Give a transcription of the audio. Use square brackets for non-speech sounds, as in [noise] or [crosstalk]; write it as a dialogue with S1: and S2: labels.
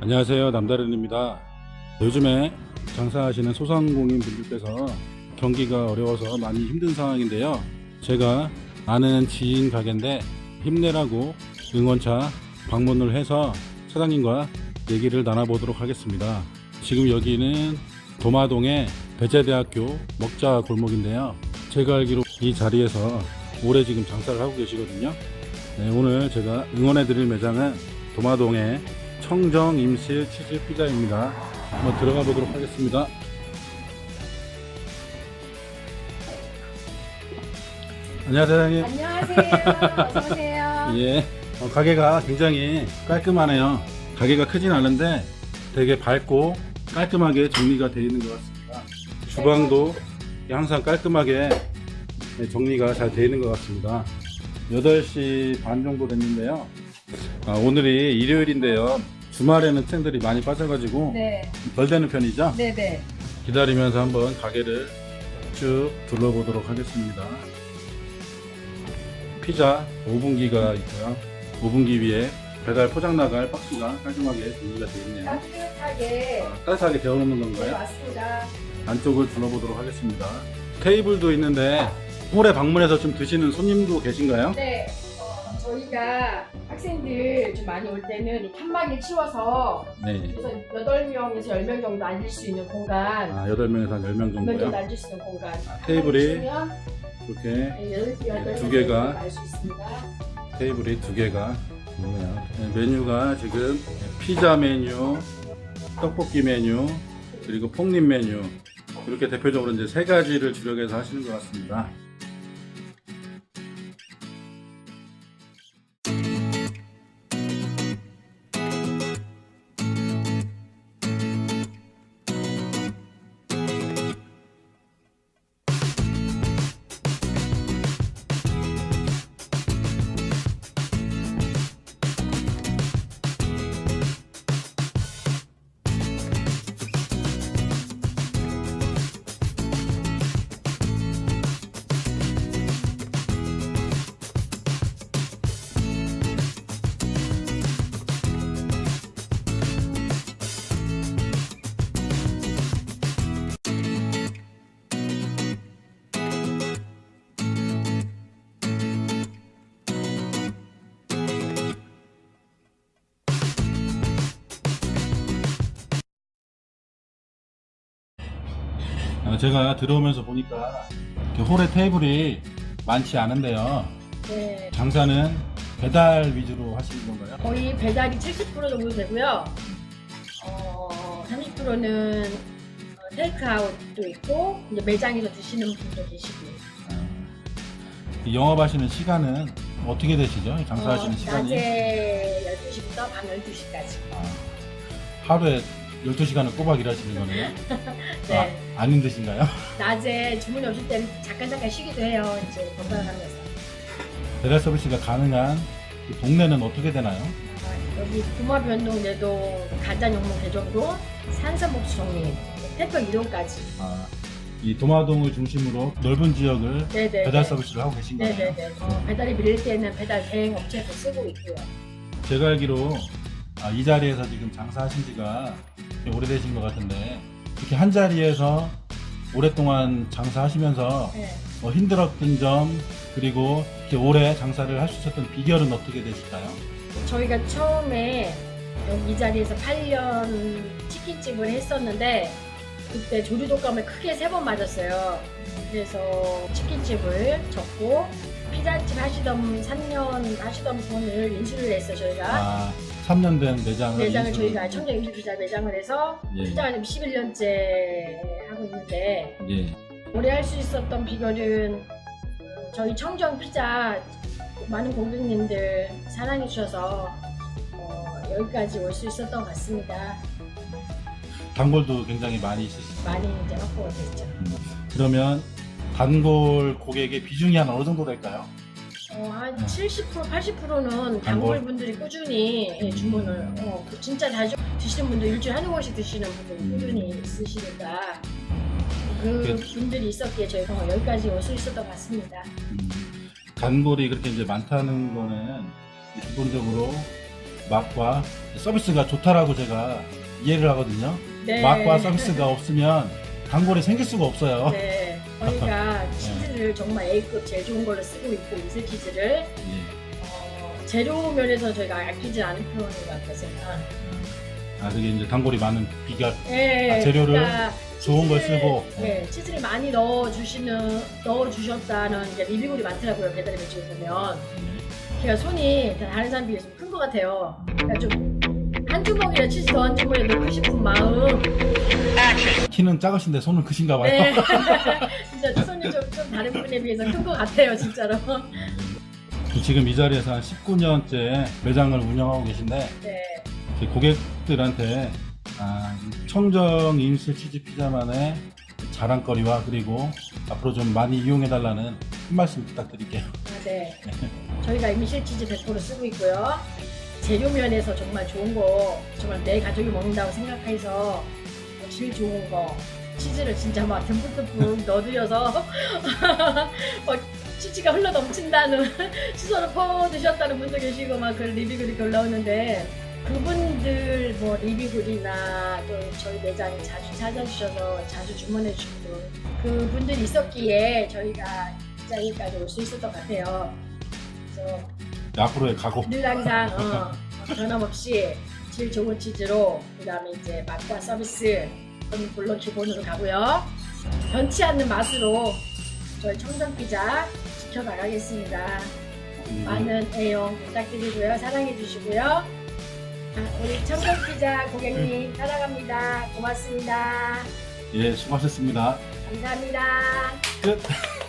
S1: 안녕하세요. 남다른입니다. 요즘에 장사하시는 소상공인 분들께서 경기가 어려워서 많이 힘든 상황인데요. 제가 아는 지인 가게인데 힘내라고 응원차 방문을 해서 사장님과 얘기를 나눠보도록 하겠습니다. 지금 여기는 도마동의 배재대학교 먹자 골목인데요. 제가 알기로 이 자리에서 올해 지금 장사를 하고 계시거든요. 네, 오늘 제가 응원해드릴 매장은 도마동의 청정 임실 치즈 피자입니다. 한번 들어가 보도록 하겠습니다. 안녕하세요, 사장님.
S2: 안녕하세요. 어서 오세요. [laughs]
S1: 예. 어, 가게가 굉장히 깔끔하네요. 가게가 크진 않은데 되게 밝고 깔끔하게 정리가 되어 있는 것 같습니다. 주방도 항상 깔끔하게 네, 정리가 잘 되어 있는 것 같습니다. 8시 반 정도 됐는데요. 아, 오늘이 일요일인데요. 주말에는 학생들이 많이 빠져가지고
S2: 네,
S1: 덜 되는 편이죠.
S2: 네, 네.
S1: 기다리면서 한번 가게를 쭉 둘러보도록 하겠습니다. 피자 5분기가 있고요. 5분기 위에 배달 포장 나갈 박스가 깔끔하게 준비가 되어 있네요.
S2: 따뜻하게
S1: 아, 따뜻하게 데워놓는
S2: 네,
S1: 건가요?
S2: 맞습니다.
S1: 안쪽을 둘러보도록 하겠습니다. 테이블도 있는데 홀에 방문해서 좀 드시는 손님도 계신가요?
S2: 네, 어, 저희가 학생들 좀 많이 올 때는 이 칸막이 치워서
S1: 네.
S2: 그래서 8명에서 10명 정도 앉을 수 있는 공간
S1: 아, 8명에서 한 10명
S2: 10명 정도
S1: 정도요.
S2: 앉을 수 있는 공간
S1: 테이블이
S2: 칸막이
S1: 이렇게
S2: 치우면 8,
S1: 두 개가
S2: 알수 있습니다.
S1: 테이블이 두 개가 있네요. 네, 메뉴가 지금 피자 메뉴, 떡볶이 메뉴, 그리고 폭립 메뉴 이렇게 대표적으로 이제 세 가지를 주력해서 하시는 것 같습니다. 제가 들어오면서 보니까 이렇게 홀에 테이블이 많지 않은데요.
S2: 네,
S1: 장사는 배달 위주로 하시는 건가요?
S2: 거의 배달이 70% 정도 되고요. 어, 30%는 테이크아웃도 있고 이제 매장에서 드시는 분도 계시고.
S1: 이 영업하시는 시간은 어떻게 되시죠? 장사하시는
S2: 어,
S1: 시간이
S2: 낮에 12시부터 밤 12시까지.
S1: 아, 하루에 12시간을 꼬박 일하시는 거네요? [laughs]
S2: 네.
S1: 아, 안 힘드신가요?
S2: 낮에 주문이 오실 때는 잠깐 잠깐 쉬기도 해요. 이제 건강하면서.
S1: 배달 서비스가 가능한 그 동네는 어떻게 되나요?
S2: 아, 여기 구마변동에도 간단용문 개정도 산사목수 정리 태평 이동까지.
S1: 아, 이 도마동을 중심으로 넓은 지역을
S2: 네네.
S1: 배달 서비스를 하고 계신 거예요?
S2: 네네네. 어, 배달이 밀릴 때는 배달 대행 업체도 쓰고 있고요.
S1: 제가 알기로 아, 이 자리에서 지금 장사하신 지가 꽤 오래되신 것 같은데 이렇게 한 자리에서 오랫동안 장사하시면서
S2: 네.
S1: 뭐 힘들었던 점 그리고 이렇게 오래 장사를 할 수 있었던 비결은 어떻게 되실까요?
S2: 저희가 처음에 여기 이 자리에서 8년 치킨집을 했었는데 그때 조류독감을 크게 세 번 맞았어요. 그래서 치킨집을 접고 피자집 하시던 3년 하시던 분을 인수를 했어요 저희가.
S1: 아, 3년 된 매장을
S2: 매장을
S1: 인수를-
S2: 저희가 청정 피자 매장을 해서
S1: 예.
S2: 피자가 지금 11년째 하고 있는데
S1: 예.
S2: 오래 할 수 있었던 비결은 저희 청정 피자 많은 고객님들 사랑해 주셔서 어, 여기까지 올 수 있었던 것 같습니다.
S1: 단골도 굉장히 많이 있으시죠.
S2: 많이 이제 확보가 됐죠.
S1: 그러면 단골 고객의 비중이 한 어느 정도 될까요?
S2: 어, 한
S1: 네.
S2: 70% 80%는 단골 분들이 꾸준히 예, 주문을 어, 그 진짜 자주 드시는 분들 일주일에 한두 번씩 드시는 분들
S1: 음.
S2: 꾸준히 있으시니까 그
S1: 그-
S2: 분들이 있었기에 저희가 어, 여기까지 올 수 있었던 것 같습니다.
S1: 음, 단골이 그렇게 이제 많다는 거는 기본적으로 맛과 서비스가 좋다라고 제가 이해를 하거든요.
S2: 네.
S1: 맛과 서비스가 없으면 단골이 생길 수가 없어요.
S2: 네. 저희가 [laughs] 치즈를 정말 A급 제일 좋은 걸로 쓰고 있고 이슬 치즈를
S1: 예.
S2: 어, 재료 면에서 저희가 아끼지 않은 편인 것 같아서.
S1: 아, 그게 이제 단골이 많은 비결.
S2: 네.
S1: 아, 재료를 좋은 걸
S2: 치즈를-
S1: 쓰고.
S2: 네, 치즈를 많이 넣어 주시는 넣어 주셨다는 이제 리뷰글이 많더라고요 배달의 매출을 보면. 제가 손이 다른 사람 비해서 큰 것 같아요. 그러니까 좀 한 주먹이나 치즈 더한 주먹에 넣고 싶은 마음.
S1: 키는 작으신데 손은 크신가 봐요.
S2: 네. [laughs] [laughs] 진짜 손이 좀, 좀 다른 분에 비해서 큰 것 같아요, 진짜로.
S1: 지금 이 자리에서 한 19년째 매장을 운영하고 계신데
S2: 네.
S1: 고객들한테 아, 청정 인실 치즈 피자만의 자랑거리와 그리고 앞으로 좀 많이 이용해달라는 한 말씀 부탁드릴게요.
S2: 아, 네. 저희가 이미실 치즈 100% 쓰고 있고요. 재료 면에서 정말 좋은 거, 정말 내 가족이 먹는다고 생각해서 질 좋은 거, 치즈를 진짜 막 듬뿍듬뿍 [laughs] 넣어드려서 [laughs] 막 치즈가 흘러 넘친다는 [laughs] 시선을 퍼 드셨다는 분도 계시고 막 그런 리뷰글이 올라오는데 그분들 뭐 리뷰글이나 또 저희 매장에 자주 찾아주셔서 자주 주문해 분 그분들이 있었기에 저희가 이 자리까지 올 수 있었던 것 같아요. 그래서
S1: 앞으로의 각오.
S2: 늘 항상 어, 변함없이 질 좋은 치즈로 그다음에 이제 맛과 서비스 그건 물론 기본으로 가고요. 변치 않는 맛으로 저희 청정 피자 지켜나가겠습니다. 많은 애용 부탁드리고요. 사랑해 주시고요. 아, 우리 청정 피자 고객님 사랑합니다. 고맙습니다.
S1: 예, 수고하셨습니다.
S2: 감사합니다.
S1: 끝.